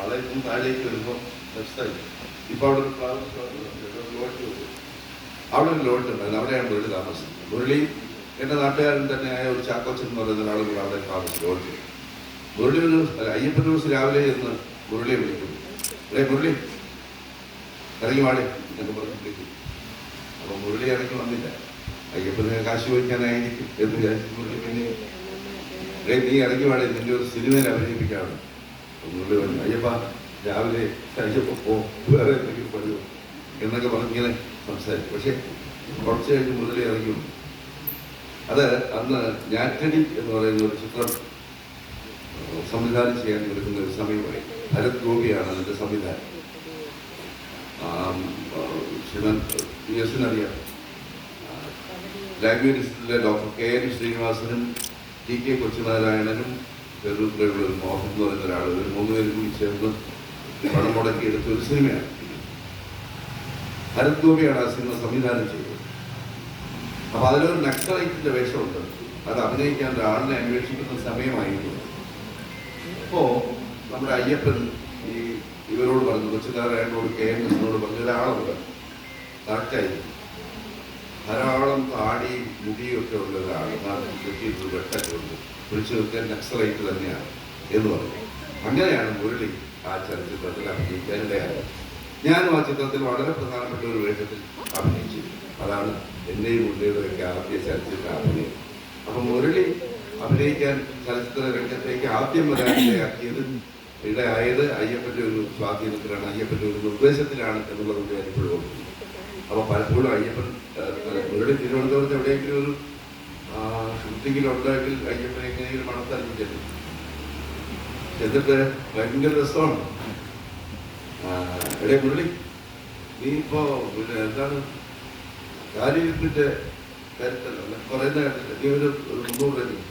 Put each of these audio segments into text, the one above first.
നിന്ന് താഴേക്ക് വരുമ്പോൾ ലെഫ്റ്റ് ഇപ്പോൾ അവിടെ ഒരു ഫ്ലവർ ലോട്ട് അവിടെ ഒരു ലോട്ട് ഉണ്ടായിരുന്നു അവിടെയാണ് മുരളി താമസിച്ചത് മുരളി എന്റെ നാട്ടുകാരൻ തന്നെയായ ഒരു ചാക്കോച്ചൻ എന്ന് പറയുന്ന ഒരാൾ കൂടെ അവിടെ താമസിച്ചു ലോട്ട് മുരളി ഒരു അയ്യപ്പൻ ദിവസം രാവിലെ എന്ന് മുരളിയെ വിളിക്കുന്നു. അല്ലേ മുരളി ഇറങ്ങി വാടി എന്നൊക്കെ പറഞ്ഞ് വിളിക്കും അപ്പോൾ മുരളി ഇറങ്ങി വന്നില്ല. അയ്യപ്പന് കാശ് ചോദിക്കാനായിരിക്കും എന്ന് വിചാരിച്ചു മുരളി പിന്നെ "ഡേ, നീ ഇറങ്ങി വാടി നിന്റെ ഒരു സിനിമയിൽ അഭിനയിപ്പിക്കാണ് മുരളി പറഞ്ഞു. അയ്യപ്പ രാവിലെ അയ്യപ്പ പോ വേറെ എന്തെങ്കിലും പറയുമോ എന്നൊക്കെ പറഞ്ഞിങ്ങനെ സംസാരിച്ചു. പക്ഷേ കുറച്ച് കഴിഞ്ഞ് മുതലേ ഇറങ്ങി. അത് അന്ന് ഞാറ്റടി എന്ന് പറയുന്ന ഒരു ചിത്രം സംവിധാനം ചെയ്യാൻ എടുക്കുന്ന ഒരു സമയമായി. ഭരത് ഗോപിയാണ് അതിന്റെ സംവിധാനം. ശിവൻ എസിനറിയാം ലാംഗ്വേജിലെ ഡോക്ടർ കെ എൻ ശ്രീനിവാസനും ടി കെ കൊച്ചുനാരായണനും ചെറുപ്പുള്ള ഒരു മോഹൻ എന്ന് പറയുന്ന ഒരാൾ ഇവർ മൂന്നുപേരും കൂടി ചേർന്ന് പണം മുടക്കി എടുത്ത ഒരു സിനിമയാണ്. ഭരത് ഗോപിയാണ് ആ സിനിമ സംവിധാനം ചെയ്തത്. അപ്പൊ അതിലൊരു നക്സലൈറ്റിന്റെ വേഷമുണ്ട്. അത് അഭിനയിക്കാൻ ഒരാളിനെ അന്വേഷിക്കുന്ന സമയമായിരുന്നു. അപ്പോ നമ്മുടെ അയ്യപ്പൻ ഈ ഇവരോട് പറഞ്ഞു കൊച്ചുനാരായണനോട് കെ എം എസിനോട് പറഞ്ഞ ഒരാളുണ്ട് കറക്റ്റായി ധാരാളം താടി മുടിയൊക്കെ ഉള്ള ഒരാൾ കെട്ടിയിട്ടൊരു വെട്ടൊക്കെ ഉണ്ട് പിടിച്ചു നിൽക്കാൻ നക്സലൈറ്റ് തന്നെയാണ് എന്ന് പറഞ്ഞു. അങ്ങനെയാണ് മുരളി ആ ചലച്ചിത്രത്തിൽ അഭിനയിക്കാനിടയായത് ഞാനും ആ ചിത്രത്തിൽ വളരെ പ്രധാനപ്പെട്ട ഒരു വേഷത്തിൽ അഭിനയിച്ചു. അതാണ് എന്റെയും മുരളിയുടെയൊക്കെ ആദ്യ ചലച്ചിത്ര അഭിനയം. അപ്പൊ മുരളി അഭിനയിക്കാൻ ചലച്ചിത്ര രംഗത്തേക്ക് ആദ്യം വരാനിടയാക്കിയത് ഇടയായത് അയ്യപ്പന്റെ ഒരു സ്വാധീനത്തിലാണ് അയ്യപ്പന്റെ ഒരു നിർദ്ദേശത്തിലാണ് എന്നുള്ളത് ഞാൻ ഇപ്പോഴും ഓർക്കുന്നു അപ്പൊ പലപ്പോഴും അയ്യപ്പൻ മുരളി തിരുവനന്തപുരത്ത് എവിടെയെങ്കിലും ഒരു ഷൂട്ടിങ്ങിലുണ്ടെങ്കിൽ അയ്യപ്പൻ എങ്ങനെയെങ്കിലും മണത്തറിഞ്ഞു ചെല്ലും ചെന്നിട്ട് ഭയങ്കര രസമാണ്. എടേ മുരളി നീ ഇപ്പോ പിന്നെ എന്താണ് കാര്യത്തിന്റെ കാര്യത്തിലല്ല പറയുന്ന കേട്ടില്ല നീ ഒരു മുന്നൂറ് രൂപ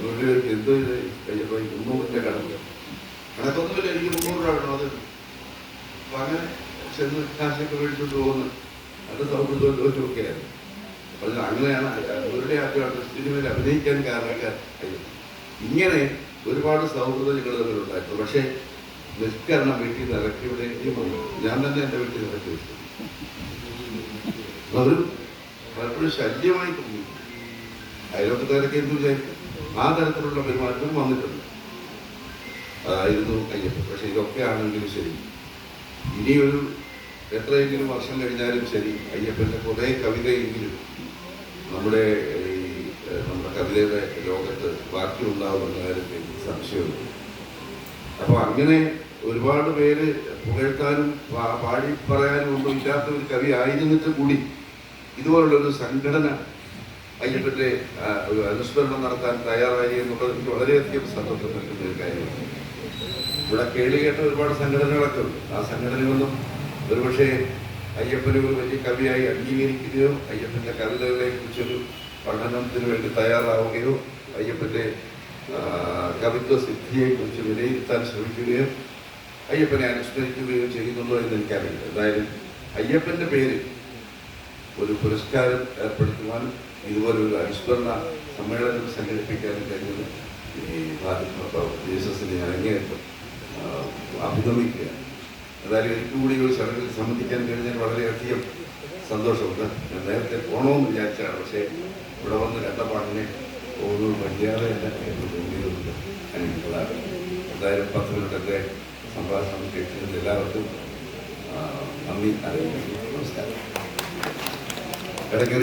മുരളി എന്തോ അയ്യപ്പോ മുന്നൂറിന്റെ കണക്ക്. കണക്കൊന്നുമില്ല എനിക്ക് മുന്നൂറ് രൂപ വേണം? അത് ചെന്ന് കാശൊക്കെ മേടിച്ചു പോകുന്നു. അത് സൗഹൃദവും ഒക്കെയായിരുന്നു അപ്പൊ ഇത് അങ്ങനെയാണ് അവരുടെ ആദ്യമായിട്ട് സിനിമയിൽ അഭിനയിക്കാൻ കാരണക്കാർ ഇങ്ങനെ ഒരുപാട് സൗഹൃദം ഞങ്ങൾ തമ്മിലുണ്ടായിരുന്നു പക്ഷേ നിഷ്കരണം വീട്ടിൽ ഇറക്കി വിടേണ്ടിയും ഞാൻ തന്നെ എന്റെ വീട്ടിൽ നിന്ന് ഇറക്കി വെച്ചു അവരും പലപ്പോഴും ശല്യമായി തോന്നി. അയലോക്കക്കാരൊക്കെ എന്ത് വിചാരിക്കും ആ തരത്തിലുള്ള പെരുമാറ്റം വന്നിട്ടുണ്ട്. അതായിരുന്നു അയ്യപ്പൻ. പക്ഷെ ഇതൊക്കെ ആണെങ്കിലും ശരി. ഇനിയൊരു എത്രയെങ്കിലും വർഷം കഴിഞ്ഞാലും ശരി അയ്യപ്പന്റെ കുറേ കവിതയെങ്കിലും നമ്മുടെ ഈ നമ്മുടെ കവിതയുടെ ലോകത്ത് ബാക്കി ഉണ്ടാവുമെന്ന കാര്യത്തിൽ സംശയമുണ്ട്. അപ്പോൾ അങ്ങനെ ഒരുപാട് പേര് പുകഴ്ത്താനും പാടി പറയാനും ഒന്നും ഇല്ലാത്ത ഒരു കവി ആയിരുന്നിട്ട് കൂടി ഇതുപോലുള്ളൊരു സംഘടന അയ്യപ്പന്റെ അനുസ്മരണം നടത്താൻ തയ്യാറായി എന്നുള്ളത് എനിക്ക് വളരെയധികം സന്തോഷം നൽകുന്ന ഒരു കാര്യമാണ്. ഇവിടെ കേളി കേട്ട ഒരുപാട് സംഘടനകളൊക്കെ ഉണ്ട്. ആ സംഘടനകളൊന്നും ഒരുപക്ഷെ അയ്യപ്പനെ ഒരു വലിയ കവിയായി അംഗീകരിക്കുകയോ അയ്യപ്പന്റെ കവിതകളെ കുറിച്ചൊരു പഠനത്തിന് വേണ്ടി തയ്യാറാവുകയോ അയ്യപ്പന്റെ ആ, കവിത്വ സിദ്ധിയെ കുറിച്ച് വിലയിരുത്താൻ ശ്രമിക്കുകയോ അയ്യപ്പനെ അനുസ്മരിക്കുകയോ ചെയ്യുന്നുണ്ടോ എന്ന് എനിക്കറിയില്ല. എന്തായാലും അയ്യപ്പന്റെ പേര് ഒരു പുരസ്കാരം ഏർപ്പെടുത്തുവാനും ഇതുപോലെ ഒരു അനുസ്മരണ സമ്മേളനം സംഘടിപ്പിക്കാനും കഴിഞ്ഞത് ഈ ജീസസിനെ അരങ്ങേറ്റം അങ്ങേയറ്റം എന്തായാലും എനിക്ക് കൂടി ഒരു ചടങ്ങിൽ സംബന്ധിക്കാൻ കഴിഞ്ഞാൽ വളരെയധികം സന്തോഷമുണ്ട്. ഞാൻ നേരത്തെ പോകണമെന്ന് വിചാരിച്ചാണ്. പക്ഷേ ഇവിടെ വന്ന് കണ്ടപാടിനെ പോകുന്നത് മര്യാദയല്ല എന്ന് തോന്നിയതുകൊണ്ട് അനുഭവങ്ങളാണ് എന്തായാലും പത്ത് മിനിറ്റത്തെ സംഭാഷണം കേൾക്കുന്നത് എല്ലാവർക്കും നന്ദി അറിയിക്കുന്നു. നമസ്കാരം. ഇടയ്ക്ക്